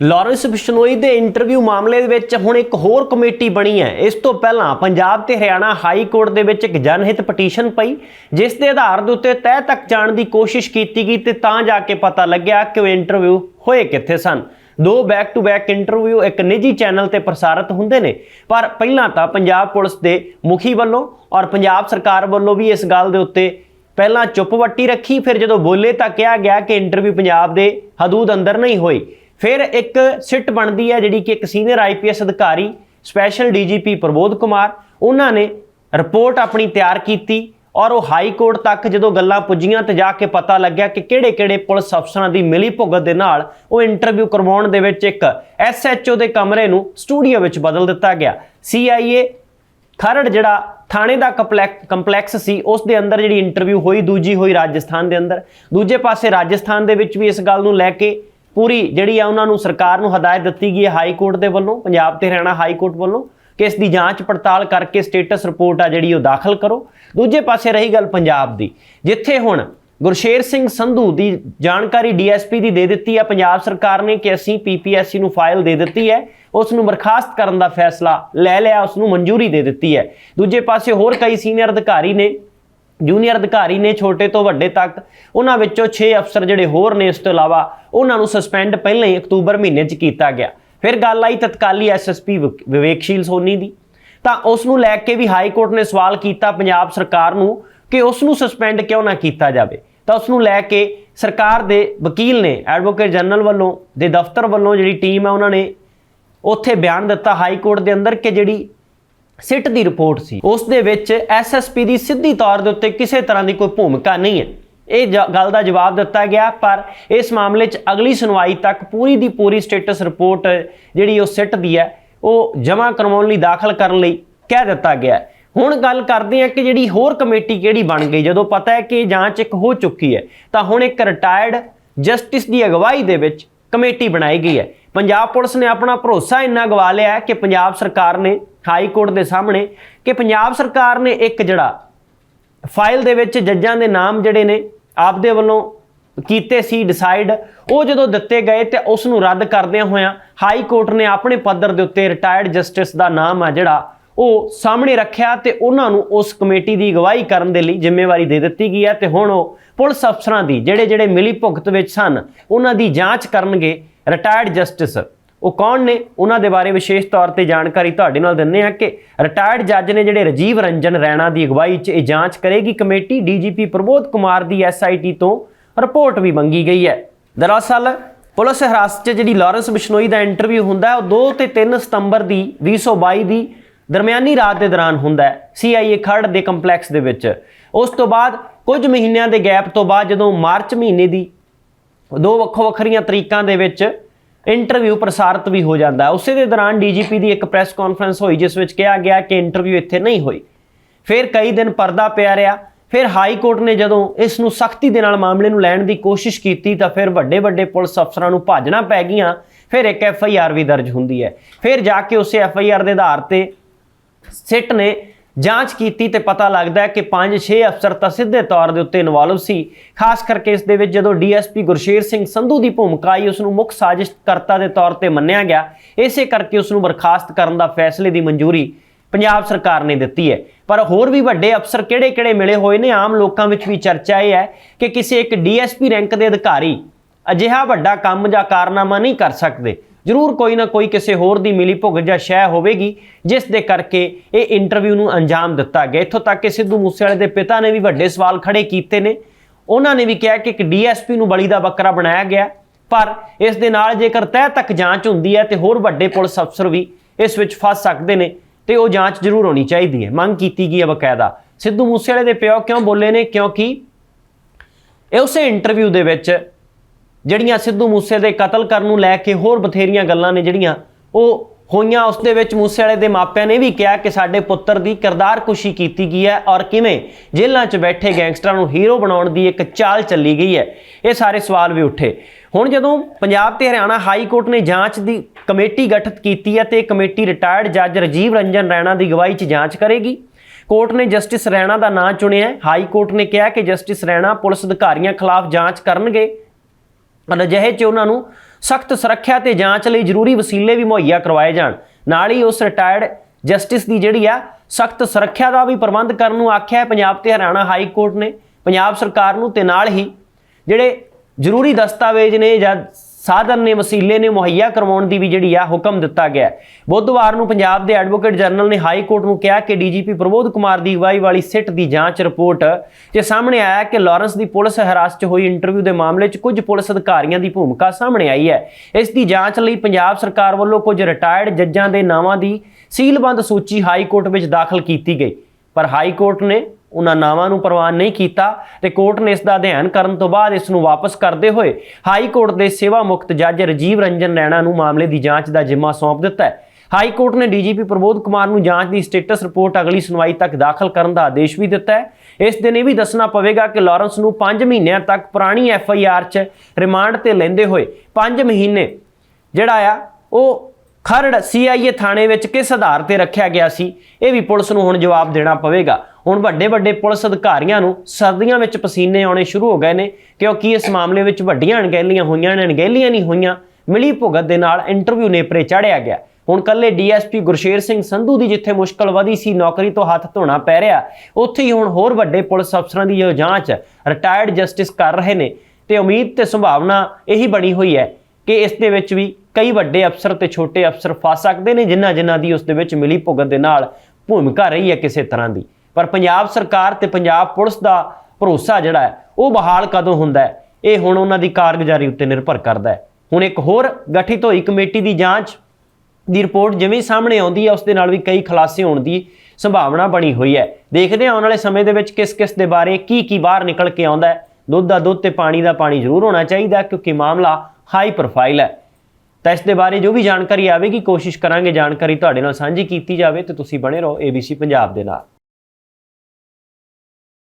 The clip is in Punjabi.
ਲਾਰੈਂਸ ਬਿਸ਼ਨੋਈ ਦੇ ਇੰਟਰਵਿਊ ਮਾਮਲੇ ਦੇ ਵਿੱਚ ਹੁਣ ਇੱਕ ਹੋਰ ਕਮੇਟੀ ਬਣੀ ਹੈ। ਇਸ ਤੋਂ ਪਹਿਲਾਂ ਪੰਜਾਬ ਤੇ ਹਰਿਆਣਾ ਹਾਈ ਕੋਰਟ ਦੇ ਵਿੱਚ ਇੱਕ ਜਨਹਿਤ ਪਟੀਸ਼ਨ ਪਈ, ਜਿਸ ਦੇ ਆਧਾਰ ਦੇ ਉੱਤੇ ਤਹਿ ਤੱਕ ਜਾਣ ਦੀ ਕੋਸ਼ਿਸ਼ ਕੀਤੀ ਗਈ ਤੇ ਤਾਂ ਜਾ ਕੇ ਪਤਾ ਲੱਗਿਆ ਕਿ ਉਹ ਇੰਟਰਵਿਊ ਹੋਏ ਕਿੱਥੇ ਸਨ। ਦੋ ਬੈਕ ਟੂ ਬੈਕ ਇੰਟਰਵਿਊ ਇੱਕ ਨਿੱਜੀ ਚੈਨਲ ਤੇ ਪ੍ਰਸਾਰਿਤ ਹੁੰਦੇ ਨੇ, ਪਰ ਪਹਿਲਾਂ ਤਾਂ ਪੰਜਾਬ ਪੁਲਿਸ ਦੇ ਮੁਖੀ ਵੱਲੋਂ ਔਰ ਪੰਜਾਬ ਸਰਕਾਰ ਵੱਲੋਂ ਵੀ ਇਸ ਗੱਲ ਦੇ ਉੱਤੇ ਪਹਿਲਾਂ ਚੁੱਪ ਵੱਟੀ ਰੱਖੀ, ਫਿਰ ਜਦੋਂ ਬੋਲੇ ਤਾਂ ਕਿਹਾ ਗਿਆ ਕਿ ਇੰਟਰਵਿਊ ਪੰਜਾਬ ਦੇ ਹਦੂਦ ਅੰਦਰ ਨਹੀਂ ਹੋਈ। ਫਿਰ ਇੱਕ ਸਿੱਟ ਬਣਦੀ ਹੈ ਜਿਹੜੀ ਕਿ ਇੱਕ ਸੀਨੀਅਰ ਆਈਪੀਐਸ ਅਧਿਕਾਰੀ ਸਪੈਸ਼ਲ ਡੀਜੀਪੀ ਪ੍ਰਬੋਧ ਕੁਮਾਰ, ਉਹਨਾਂ ਨੇ ਰਿਪੋਰਟ ਆਪਣੀ ਤਿਆਰ ਕੀਤੀ ਔਰ ਉਹ ਹਾਈ ਕੋਰਟ ਤੱਕ ਜਦੋਂ ਗੱਲਾਂ ਪੁੱਜੀਆਂ ਤੇ ਜਾ ਕੇ ਪਤਾ ਲੱਗਿਆ ਕਿ ਕਿਹੜੇ-ਕਿਹੜੇ ਪੁਲਿਸ ਅਫਸਰਾਂ ਦੀ ਮਿਲੀ ਭੁਗਤ ਦੇ ਨਾਲ ਉਹ ਇੰਟਰਵਿਊ ਕਰਵਾਉਣ ਦੇ ਵਿੱਚ ਇੱਕ ਐਸਐਚਓ ਦੇ ਕਮਰੇ ਨੂੰ ਸਟੂਡੀਓ ਵਿੱਚ ਬਦਲ ਦਿੱਤਾ ਗਿਆ। ਸੀਆਈਏ ਖਰੜ ਜਿਹੜਾ ਥਾਣੇ ਦਾ ਕੰਪਲੈਕ- ਕੰਪਲੈਕਸ ਸੀ, ਉਸ ਦੇ ਅੰਦਰ ਜਿਹੜੀ ਇੰਟਰਵਿਊ ਹੋਈ, ਦੂਜੀ ਹੋਈ ਰਾਜਸਥਾਨ ਦੇ ਅੰਦਰ। ਦੂਜੇ ਪਾਸੇ ਰਾਜਸਥਾਨ ਦੇ ਵਿੱਚ ਵੀ ਇਸ ਗੱਲ ਨੂੰ ਲੈ ਕੇ ਪੂਰੀ ਜਿਹੜੀ ਆ ਉਹਨਾਂ ਨੂੰ ਸਰਕਾਰ ਨੂੰ ਹਦਾਇਤ ਦਿੱਤੀ ਗਈ ਹੈ ਹਾਈ ਕੋਰਟ ਦੇ ਵੱਲੋਂ, ਪੰਜਾਬ ਤੇ ਹਰਿਆਣਾ ਹਾਈ ਕੋਰਟ ਵੱਲੋਂ, ਕਿ ਇਸ ਦੀ ਜਾਂਚ ਪੜਤਾਲ ਕਰਕੇ ਸਟੇਟਸ ਰਿਪੋਰਟ ਆ ਜਿਹੜੀ ਉਹ ਦਾਖਲ ਕਰੋ। ਦੂਜੇ ਪਾਸੇ ਰਹੀ ਗੱਲ ਪੰਜਾਬ ਦੀ, ਜਿੱਥੇ ਹੁਣ ਗੁਰਸ਼ੇਰ ਸਿੰਘ ਸੰਧੂ ਦੀ ਜਾਣਕਾਰੀ ਡੀਐਸਪੀ ਦੀ ਦੇ ਦਿੱਤੀ ਹੈ ਪੰਜਾਬ ਸਰਕਾਰ ਨੇ ਕਿ ਅਸੀਂ ਪੀਪੀਐਸਸੀ ਨੂੰ ਫਾਈਲ ਦੇ ਦਿੱਤੀ ਹੈ, ਉਸ ਨੂੰ ਬਰਖਾਸਤ ਕਰਨ ਦਾ ਫੈਸਲਾ ਲੈ ਲਿਆ, ਉਸ ਨੂੰ ਮਨਜ਼ੂਰੀ ਦੇ ਦਿੱਤੀ ਹੈ। ਦੂਜੇ ਪਾਸੇ ਹੋਰ ਕਈ ਸੀਨੀਅਰ ਅਧਿਕਾਰੀ ਨੇ ਜੂਨੀਅਰ ਅਧਿਕਾਰੀ ਨੇ ਛੋਟੇ ਤੋਂ ਵੱਡੇ ਤੱਕ ਉਹਨਾਂ ਵਿੱਚੋਂ 6 ਅਫਸਰ ਜਿਹੜੇ ਹੋਰ ਨੇ ਇਸ ਤੋਂ ਇਲਾਵਾ ਉਹਨਾਂ ਨੂੰ ਸਸਪੈਂਡ ਪਹਿਲਾਂ ਹੀ ਅਕਤੂਬਰ ਮਹੀਨੇ 'ਚ ਕੀਤਾ ਗਿਆ। ਫਿਰ ਗੱਲ ਆਈ ਤਤਕਾਲੀ ਐਸਐਸਪੀ ਵਿਵੇਕਸ਼ੀਲ ਸੋਨੀ ਦੀ। ਤਾਂ ਉਸ ਨੂੰ ਲੈ ਕੇ ਵੀ ਹਾਈ ਕੋਰਟ ਨੇ ਸਵਾਲ ਕੀਤਾ ਪੰਜਾਬ ਸਰਕਾਰ ਨੂੰ ਕਿ ਉਸ ਨੂੰ ਸਸਪੈਂਡ ਕਿਉਂ ਨਾ ਕੀਤਾ ਜਾਵੇ। ਤਾਂ ਉਸ ਨੂੰ ਲੈ ਕੇ ਸਰਕਾਰ ਦੇ ਵਕੀਲ ਨੇ ਐਡਵੋਕੇਟ ਜਨਰਲ ਵੱਲੋਂ, ਦੇ ਦਫ਼ਤਰ ਵੱਲੋਂ ਜਿਹੜੀ ਟੀਮ ਹੈ ਉਹਨਾਂ ਨੇ ਉੱਥੇ ਬਿਆਨ ਦਿੱਤਾ ਹਾਈ ਕੋਰਟ ਦੇ ਅੰਦਰ ਕਿ ਜਿਹੜੀ ਸਿੱਟ ਦੀ ਰਿਪੋਰਟ ਸੀ। ਉਸ ਦੇ ਵਿੱਚ ਐਸਐਸਪੀ ਦੀ ਸਿੱਧੀ ਤੌਰ ਦੇ ਉੱਤੇ ਕਿਸੇ ਤਰ੍ਹਾਂ ਦੀ ਕੋਈ ਭੂਮਿਕਾ ਨਹੀਂ ਹੈ। ਇਹ ਜ- ਗੱਲ ਦਾ ਜਵਾਬ ਦਿੱਤਾ ਗਿਆ, ਪਰ ਇਸ ਮਾਮਲੇ 'ਚ ਅਗਲੀ ਸੁਣਵਾਈ ਤੱਕ ਪੂਰੀ ਦੀ ਪੂਰੀ ਸਟੇਟਸ ਰਿਪੋਰਟ ਜਿਹੜੀ ਉਹ ਸਿੱਟ ਦੀ ਹੈ, ਉਹ ਜਮ੍ਹਾਂ ਕਰਵਾਉਣ ਲਈ ਦਾਖਲ ਕਰਨ ਲਈ ਕਹਿ ਦਿੱਤਾ ਗਿਆ ਹੁਣ ਗੱਲ ਕਰਦੇ ਹਾਂ ਕਿ ਜਿਹੜੀ ਹੋਰ ਕਮੇਟੀ ਕਿਹੜੀ ਬਣ ਗਈ। ਜਦੋਂ ਪਤਾ ਹੈ ਕਿ ਜਾਂਚ ਇੱਕ ਹੋ ਚੁੱਕੀ ਹੈ, ਤਾਂ ਹੁਣ ਇੱਕ ਰਿਟਾਇਰਡ ਜਸਟਿਸ ਦੀ ਅਗਵਾਈ ਦੇ ਵਿੱਚ ਕਮੇਟੀ ਬਣਾਈ ਗਈ ਹੈ। ਪੰਜਾਬ ਪੁਲਿਸ ਨੇ ਆਪਣਾ ਭਰੋਸਾ ਇੰਨਾ ਗਵਾ ਲਿਆ ਕਿ ਪੰਜਾਬ ਸਰਕਾਰ ਨੇ ਹਾਈ ਕੋਰਟ ਦੇ ਸਾਹਮਣੇ ਕਿ ਪੰਜਾਬ ਸਰਕਾਰ ਨੇ ਇੱਕ ਜਿਹੜਾ ਫਾਈਲ ਦੇ ਵਿੱਚ ਜੱਜਾਂ ਦੇ ਨਾਮ ਜਿਹੜੇ ਨੇ ਆਪਦੇ ਵੱਲੋਂ ਕੀਤੇ ਸੀ ਡਿਸਾਈਡ ਉਹ ਜਦੋਂ ਦਿੱਤੇ ਗਏ ਤੇ ਉਸ ਨੂੰ ਰੱਦ ਕਰਦਿਆਂ ਹੋਇਆਂ ਹਾਈ ਕੋਰਟ ਨੇ ਆਪਣੇ ਪੱਧਰ ਦੇ ਉੱਤੇ ਰਿਟਾਇਰਡ ਜਸਟਿਸ ਦਾ ਨਾਮ ਆ ਜਿਹੜਾ, ਉਹ ਸਾਹਮਣੇ ਰੱਖਿਆ ਤੇ ਉਹਨਾਂ ਨੂੰ ਉਸ ਕਮੇਟੀ ਦੀ ਅਗਵਾਈ ਕਰਨ ਦੇ ਲਈ ਜ਼ਿੰਮੇਵਾਰੀ ਦੇ ਦਿੱਤੀ ਗਈ ਹੈ ਤੇ ਹੁਣ ਉਹ ਪੁਲਿਸ ਅਫਸਰਾਂ ਦੀ ਜਿਹੜੇ ਜਿਹੜੇ ਮਿਲੀ ਭੁਗਤ ਵਿੱਚ ਸਨ, ਉਹਨਾਂ ਦੀ ਜਾਂਚ ਕਰਨਗੇ ਰਿਟਾਇਰਡ ਜਸਟਿਸ ਉਹ ਕੌਣ ਨੇ? ਉਹਨਾਂ ਦੇ ਬਾਰੇ ਵਿਸ਼ੇਸ਼ ਤੌਰ ਤੇ ਜਾਣਕਾਰੀ ਤੁਹਾਡੇ ਨਾਲ ਦਿੰਨੇ ਆ ਕਿ ਰਿਟਾਇਰਡ ਜੱਜ ਨੇ ਜਿਹੜੇ ਰਜੀਵ ਰੰਜਨ ਰੈਣਾ ਦੀ ਅਗਵਾਈ 'ਚ ਇਹ ਜਾਂਚ ਕਰੇਗੀ। ਕਮੇਟੀ ਡੀਜੀਪੀ ਪ੍ਰਬੋਧ ਕੁਮਾਰ ਦੀ ਐਸਆਈਟੀ ਤੋਂ ਰਿਪੋਰਟ ਵੀ ਮੰਗੀ ਗਈ ਹੈ। ਦਰਅਸਲ ਪੁਲਿਸ ਹਿਰਾਸਤ 'ਚ ਜਿਹੜੀ ਲਾਰੈਂਸ ਬਿਸ਼ਨੋਈ ਦਾ ਇੰਟਰਵਿਊ ਹੁੰਦਾ ਹੈ, ਉਹ 2 ਤੇ 3 ਸਤੰਬਰ ਦੀ 2022 ਦੀ ਦਰਮਿਆਨੀ ਰਾਤ ਦੇ ਦੌਰਾਨ ਹੁੰਦਾ ਹੈ ਸੀਆਈਏ ਖਰੜ ਦੇ ਕੰਪਲੈਕਸ ਦੇ ਵਿੱਚ। ਉਸ ਤੋਂ ਬਾਅਦ ਕੁਝ ਮਹੀਨਿਆਂ ਦੇ ਗੈਪ ਤੋਂ ਬਾਅਦ ਜਦੋਂ ਮਾਰਚ ਮਹੀਨੇ ਦੀ ਦੋ ਵੱਖੋ ਵੱਖਰੀਆਂ ਤਰੀਕਾਂ ਦੇ ਵਿੱਚ ਇੰਟਰਵਿਊ ਪ੍ਰਸਾਰਿਤ ਵੀ ਹੋ ਜਾਂਦਾ ਉਸੇ ਦੇ ਦੌਰਾਨ ਡੀਜੀਪੀ ਦੀ ਇੱਕ ਪ੍ਰੈਸ ਕਾਨਫਰੰਸ ਹੋਈ, ਜਿਸ ਵਿੱਚ ਕਿਹਾ ਗਿਆ ਕਿ ਇੰਟਰਵਿਊ ਇੱਥੇ ਨਹੀਂ ਹੋਈ। ਫਿਰ ਕਈ ਦਿਨ ਪਰਦਾ ਪਿਆ ਰਿਹਾ। ਫਿਰ ਹਾਈ ਕੋਰਟ ਨੇ ਜਦੋਂ ਇਸ ਨੂੰ ਸਖਤੀ ਦੇ ਨਾਲ ਮਾਮਲੇ ਨੂੰ ਲੈਣ ਦੀ ਕੋਸ਼ਿਸ਼ ਕੀਤੀ, ਤਾਂ ਫਿਰ ਵੱਡੇ ਵੱਡੇ ਪੁਲਿਸ ਅਫਸਰਾਂ ਨੂੰ ਭਾਜਣਾ ਪੈ ਗਈਆਂ। ਫਿਰ ਇੱਕ ਐਫ ਆਈ ਆਰ ਵੀ ਦਰਜ ਹੁੰਦੀ ਹੈ। ਫਿਰ ਜਾ ਕੇ ਉਸੇ ਐਫ ਆਈ ਆਰ ਦੇ ਆਧਾਰ ਤੇ ਸਿੱਟ ਨੇ ਜਾਂਚ ਕੀਤੀ ਤੇ ਪਤਾ ਲੱਗਦਾ ਹੈ ਕਿ 5-6 ਅਫਸਰ ਤਾਂ ਸਿੱਧੇ ਤੌਰ ਦੇ ਉੱਤੇ ਇਨਵੋਲਵ ਸੀ। ਖਾਸ ਕਰਕੇ ਇਸ ਦੇ ਵਿੱਚ ਜਦੋਂ ਡੀਐਸਪੀ ਗੁਰਸ਼ੇਰ ਸਿੰਘ ਸੰਧੂ ਦੀ ਭੂਮਿਕਾ ਆਈ, ਉਸ ਨੂੰ ਮੁੱਖ ਸਾਜ਼ਿਸ਼ਕਰਤਾ ਦੇ ਤੌਰ ਤੇ ਮੰਨਿਆ ਗਿਆ। ਇਸੇ ਕਰਕੇ ਉਸ ਨੂੰ ਬਰਖਾਸਤ ਕਰਨ ਦਾ ਫੈਸਲੇ ਦੀ ਮਨਜ਼ੂਰੀ ਪੰਜਾਬ ਸਰਕਾਰ ਨੇ ਦਿੱਤੀ ਹੈ। ਪਰ ਹੋਰ ਵੀ ਵੱਡੇ ਅਫਸਰ ਕਿਹੜੇ-ਕਿਹੜੇ ਮਿਲੇ ਹੋਏ ਨੇ? ਆਮ ਲੋਕਾਂ ਵਿੱਚ ਵੀ ਚਰਚਾ ਇਹ ਹੈ ਕਿ ਕਿਸੇ ਇੱਕ ਡੀਐਸਪੀ ਰੈਂਕ ਦੇ ਅਧਿਕਾਰੀ ਅਜਿਹਾ ਵੱਡਾ ਕੰਮ ਜਾਂ ਕਾਰਨਾਮਾ ਨਹੀਂ ਕਰ ਸਕਦੇ। ਜ਼ਰੂਰ ਕੋਈ ਨਾ ਕੋਈ ਕਿਸੇ ਹੋਰ ਦੀ ਮਿਲੀ ਭੁਗਤ ਜਾਂ ਸ਼ੈ ਹੋਵੇਗੀ, ਜਿਸ ਦੇ ਕਰਕੇ ਇਹ ਇੰਟਰਵਿਊ ਨੂੰ ਅੰਜਾਮ ਦਿੱਤਾ ਗਿਆ। ਇੱਥੋਂ ਤੱਕ ਕਿ ਸਿੱਧੂ ਮੂਸੇਵਾਲੇ ਦੇ ਪਿਤਾ ਨੇ ਵੀ ਵੱਡੇ ਸਵਾਲ ਖੜੇ ਕੀਤੇ ਨੇ। ਉਹਨਾਂ ਨੇ ਵੀ ਕਿਹਾ ਕਿ ਇੱਕ ਡੀਐਸਪੀ ਨੂੰ ਬਲੀ ਦਾ ਬੱਕਰਾ ਬਣਾਇਆ ਗਿਆ, ਪਰ ਇਸ ਦੇ ਨਾਲ ਜੇਕਰ ਤਹਿ ਤੱਕ ਜਾਂਚ ਹੁੰਦੀ ਹੈ ਤੇ ਹੋਰ ਵੱਡੇ ਪੁਲਿਸ ਅਫਸਰ ਵੀ ਇਸ ਵਿੱਚ ਫਸ ਸਕਦੇ ਨੇ, ਤੇ ਉਹ ਜਾਂਚ ਜ਼ਰੂਰ ਹੋਣੀ ਚਾਹੀਦੀ ਹੈ। ਮੰਗ ਕੀਤੀ ਗਈ ਹੈ ਬਕਾਇਦਾ। ਸਿੱਧੂ ਮੂਸੇਵਾਲੇ ਦੇ ਪਿਓ ਕਿਉਂ ਬੋਲੇ ਨੇ? ਕਿਉਂਕਿ ਇਹ ਉਸੇ ਇੰਟਰਵਿਊ ਦੇ ਵਿੱਚ ਜਿਹੜੀਆਂ ਸਿੱਧੂ ਮੂਸੇ ਦੇ ਕਤਲ ਕਰਨ ਨੂੰ ਲੈ ਕੇ ਹੋਰ ਬਥੇਰੀਆਂ ਗੱਲਾਂ ਨੇ ਜਿਹੜੀਆਂ, ਉਹ ਹੋਈਆਂ, ਉਸ ਦੇ ਵਿੱਚ ਮੂਸੇ ਵਾਲੇ ਦੇ ਮਾਪਿਆਂ ਨੇ ਵੀ ਕਿਹਾ ਕਿ ਸਾਡੇ ਪੁੱਤਰ ਦੀ ਕਿਰਦਾਰ ਕੁਸ਼ੀ ਕੀਤੀ ਗਈ ਹੈ ਔਰ ਕਿਵੇਂ ਜੇਲ੍ਹਾਂ 'ਚ ਬੈਠੇ ਗੈਂਗਸਟਰਾਂ ਨੂੰ ਹੀਰੋ ਬਣਾਉਣ ਦੀ ਇੱਕ ਚਾਲ ਚੱਲੀ ਗਈ ਹੈ। ਇਹ ਸਾਰੇ ਸਵਾਲ ਵੀ ਉੱਠੇ। ਹੁਣ ਜਦੋਂ ਪੰਜਾਬ ਤੇ ਹਰਿਆਣਾ ਹਾਈ ਕੋਰਟ ਨੇ ਜਾਂਚ ਦੀ ਕਮੇਟੀ ਗਠਿਤ ਕੀਤੀ ਹੈ ਤੇ ਇਹ ਕਮੇਟੀ ਰਿਟਾਇਰਡ ਜੱਜ ਰਜੀਵ ਰੰਜਨ ਰੈਣਾ ਦੀ ਅਗਵਾਈ 'ਚ ਜਾਂਚ ਕਰੇਗੀ। ਕੋਰਟ ਨੇ ਜਸਟਿਸ ਰੈਣਾ ਦਾ ਨਾਂ ਚੁਣਿਆ ਹਾਈ ਕੋਰਟ ਨੇ ਕਿਹਾ ਕਿ ਜਸਟਿਸ ਰੈਣਾ ਪੁਲਿਸ ਅਧਿਕਾਰੀਆਂ ਖਿਲਾਫ ਜਾਂਚ ਕਰਨਗੇ। ਅਜਿਹੇ 'ਚ ਉਹਨਾਂ ਨੂੰ ਸਖਤ ਸੁਰੱਖਿਆ ਤੇ ਜਾਂਚ ਲਈ ਜ਼ਰੂਰੀ ਵਸੀਲੇ ਵੀ ਮੁਹੱਈਆ ਕਰਵਾਏ ਜਾਣ। ਨਾਲ ਹੀ ਉਸ ਰਿਟਾਇਰਡ ਜਸਟਿਸ ਦੀ ਜਿਹੜੀ ਆ, ਸਖਤ ਸੁਰੱਖਿਆ ਦਾ ਵੀ ਪ੍ਰਬੰਧ ਕਰਨ ਨੂੰ ਆਖਿਆ ਹੈ। ਪੰਜਾਬ ਤੇ ਹਰਿਆਣਾ ਹਾਈ ਕੋਰਟ ਨੇ, ਪੰਜਾਬ ਸਰਕਾਰ ਨੂੰ ਤੇ ਨਾਲ ਹੀ ਜਿਹੜੇ ਜ਼ਰੂਰੀ ਦਸਤਾਵੇਜ਼ ਨੇ ਜਾਂ ਸਾਧਨ ਨੇ, ਵਸੀਲੇ ਨੇ ਮੁਹੱਈਆ ਕਰਵਾਉਣ ਦੀ ਵੀ ਜਿਹੜੀ ਆ ਹੁਕਮ ਦਿੱਤਾ ਗਿਆ ਬੁੱਧਵਾਰ ਨੂੰ ਪੰਜਾਬ ਦੇ ਐਡਵੋਕੇਟ ਜਨਰਲ ਨੇ ਹਾਈ ਕੋਰਟ ਨੂੰ ਕਿਹਾ ਕਿ ਡੀਜੀਪੀ ਪ੍ਰਬੋਧ ਕੁਮਾਰ ਦੀ ਅਗਵਾਈ ਵਾਲੀ ਸਿੱਟ ਦੀ ਜਾਂਚ ਰਿਪੋਰਟ 'ਚ ਸਾਹਮਣੇ ਆਇਆ ਕਿ ਲਾਰੈਂਸ ਦੀ ਪੁਲਿਸ ਹਿਰਾਸਤ 'ਚ ਹੋਈ ਇੰਟਰਵਿਊ ਦੇ ਮਾਮਲੇ 'ਚ ਕੁਝ ਪੁਲਿਸ ਅਧਿਕਾਰੀਆਂ ਦੀ ਭੂਮਿਕਾ ਸਾਹਮਣੇ ਆਈ ਹੈ। ਇਸ ਦੀ ਜਾਂਚ ਲਈ ਪੰਜਾਬ ਸਰਕਾਰ ਵੱਲੋਂ ਕੁਝ ਰਿਟਾਇਰਡ ਜੱਜਾਂ ਦੇ ਨਾਵਾਂ ਦੀ ਸੀਲਬੰਦ ਸੂਚੀ ਹਾਈ ਕੋਰਟ ਵਿੱਚ ਦਾਖਲ ਕੀਤੀ ਗਈ। ਪਰ ਹਾਈ ਕੋਰਟ ਨੇ ਉਹਨਾਂ ਨਾਵਾਂ ਨੂੰ ਪ੍ਰਵਾਨ ਨਹੀਂ ਕੀਤਾ ਤੇ ਕੋਰਟ ਨੇ ਇਸ ਦਾ ਅਧਿਐਨ ਕਰਨ ਤੋਂ ਬਾਅਦ ਇਸ ਨੂੰ ਵਾਪਸ ਕਰਦੇ ਹੋਏ ਹਾਈ ਕੋਰਟ ਦੇ ਸੇਵਾ ਮੁਕਤ ਜੱਜ ਰਜੀਵ ਰੰਜਨ ਰੈਣਾ ਨੂੰ ਮਾਮਲੇ ਦੀ ਜਾਂਚ ਦਾ ਜ਼ਿੰਮਾ ਸੌਂਪ ਦਿੱਤਾ ਹੈ। ਹਾਈ ਕੋਰਟ ਨੇ ਡੀਜੀਪੀ ਪ੍ਰਬੋਧ ਕੁਮਾਰ ਨੂੰ ਜਾਂਚ ਦੀ ਸਟੇਟਸ ਰਿਪੋਰਟ ਅਗਲੀ ਸੁਣਵਾਈ ਤੱਕ ਦਾਖਲ ਕਰਨ ਦਾ ਆਦੇਸ਼ ਵੀ ਦਿੱਤਾ ਹੈ। ਇਸ ਦਿਨ ਇਹ ਵੀ ਦੱਸਣਾ ਪਵੇਗਾ ਕਿ ਲਾਰੈਂਸ ਨੂੰ 5 ਮਹੀਨਿਆਂ ਤੱਕ ਪੁਰਾਣੀ ਐਫ ਆਈ ਆਰ 'ਚ ਰਿਮਾਂਡ ਤੇ ਲੈਂਦੇ ਹੋਏ 5 ਮਹੀਨੇ ਜਿਹੜਾ ਆ, ਉਹ ਖਰੜ ਸੀਆਈਏ ਥਾਣੇ ਵਿੱਚ ਕਿਸ ਆਧਾਰ ਤੇ ਰੱਖਿਆ ਗਿਆ ਸੀ? ਇਹ ਵੀ ਪੁਲਿਸ ਨੂੰ ਹੁਣ ਜਵਾਬ ਦੇਣਾ ਪਵੇਗਾ। ਹੁਣ ਵੱਡੇ ਵੱਡੇ ਪੁਲਿਸ ਅਧਿਕਾਰੀਆਂ ਨੂੰ ਸਰਦੀਆਂ ਵਿੱਚ ਪਸੀਨੇ ਆਉਣੇ ਸ਼ੁਰੂ ਹੋ ਗਏ ਨੇ ਕਿਉਂਕਿ ਇਸ ਮਾਮਲੇ ਵਿੱਚ ਵੱਡੀਆਂ ਅਣਗਹਿਲੀਆਂ ਹੋਈਆਂ ਨੇ, ਅਣਗਹਿਲੀਆਂ ਨਹੀਂ ਹੋਈਆਂ? ਮਿਲੀ ਭੁਗਤ ਦੇ ਨਾਲ ਇੰਟਰਵਿਊ ਨੇਪਰੇ ਚਾੜਿਆ ਗਿਆ। ਹੁਣ ਕੱਲੇ ਡੀਐਸਪੀ ਗੁਰਸ਼ੇਰ ਸਿੰਘ ਸੰਧੂ ਦੀ ਜਿੱਥੇ ਮੁਸ਼ਕਲ ਵਧੀ ਸੀ, ਨੌਕਰੀ ਤੋਂ ਹੱਥ ਧੋਣਾ ਪੈ ਰਿਹਾ, ਉੱਥੇ ਹੀ ਹੁਣ ਹੋਰ ਵੱਡੇ ਪੁਲਿਸ ਅਫਸਰਾਂ ਦੀ ਜੋ ਜਾਂਚ ਰਿਟਾਇਰਡ ਜਸਟਿਸ ਕਰ ਰਹੇ ਨੇ ਤੇ ਉਮੀਦ ਤੇ ਸੰਭਾਵਨਾ ਇਹੀ ਬਣੀ ਹੋਈ ਹੈ ਕਿ ਇਸ ਦੇ ਵਿੱਚ ਵੀ ਕਈ ਵੱਡੇ ਅਫਸਰ ਤੇ ਛੋਟੇ ਅਫਸਰ ਫਸ ਸਕਦੇ ਨੇ, ਜਿਨ੍ਹਾਂ ਜਿਨ੍ਹਾਂ ਦੀ ਉਸ ਦੇ ਵਿੱਚ ਮਿਲੀ ਭੁਗਤ ਦੇ ਨਾਲ ਭੂਮਿਕਾ ਰਹੀ ਹੈ ਕਿਸੇ ਤਰ੍ਹਾਂ ਦੀ। ਪਰ ਪੰਜਾਬ ਸਰਕਾਰ ਤੇ ਪੰਜਾਬ ਪੁਲਿਸ ਦਾ ਭਰੋਸਾ ਜਿਹੜਾ ਹੈ, ਉਹ ਬਹਾਲ ਕਦੋਂ ਹੁੰਦਾ ਹੈ? ਇਹ ਹੁਣ ਉਹਨਾਂ ਦੀ ਕਾਰਗੁਜ਼ਾਰੀ ਉੱਤੇ ਨਿਰਭਰ ਕਰਦਾ ਹੈ। ਹੁਣ ਇੱਕ ਹੋਰ ਗਠਿਤ ਹੋਈ ਕਮੇਟੀ ਦੀ ਜਾਂਚ ਦੀ ਰਿਪੋਰਟ ਜਿਵੇਂ ਸਾਹਮਣੇ ਆਉਂਦੀ ਹੈ, ਉਸ ਦੇ ਨਾਲ ਵੀ ਕਈ ਖੁਲਾਸੇ ਹੋਣ ਦੀ ਸੰਭਾਵਨਾ ਬਣੀ ਹੋਈ ਹੈ। ਦੇਖਦੇ ਹਾਂ ਆਉਣ ਵਾਲੇ ਸਮੇਂ ਦੇ ਵਿੱਚ ਕਿਸ ਕਿਸ ਦੇ ਬਾਰੇ ਕੀ ਕੀ ਬਾਹਰ ਨਿਕਲ ਕੇ ਆਉਂਦਾ ਹੈ। ਦੁੱਧ ਦਾ ਦੁੱਧ ਤੇ ਪਾਣੀ ਦਾ ਪਾਣੀ ਜ਼ਰੂਰ ਹੋਣਾ ਚਾਹੀਦਾ ਕਿਉਂਕਿ ਮਾਮਲਾ ਹਾਈ ਪ੍ਰੋਫਾਈਲ ਹੈ। ਤਾਂ ਇਸ ਦੇ ਬਾਰੇ ਜੋ ਵੀ ਜਾਣਕਾਰੀ ਆਵੇਗੀ, ਕੋਸ਼ਿਸ਼ ਕਰਾਂਗੇ ਜਾਣਕਾਰੀ ਤੁਹਾਡੇ ਨਾਲ ਸਾਂਝੀ ਕੀਤੀ ਜਾਵੇ ਤੇ ਤੁਸੀਂ ਬਣੇ ਰਹੋ ABC ਪੰਜਾਬ ਦੇ ਨਾਲ।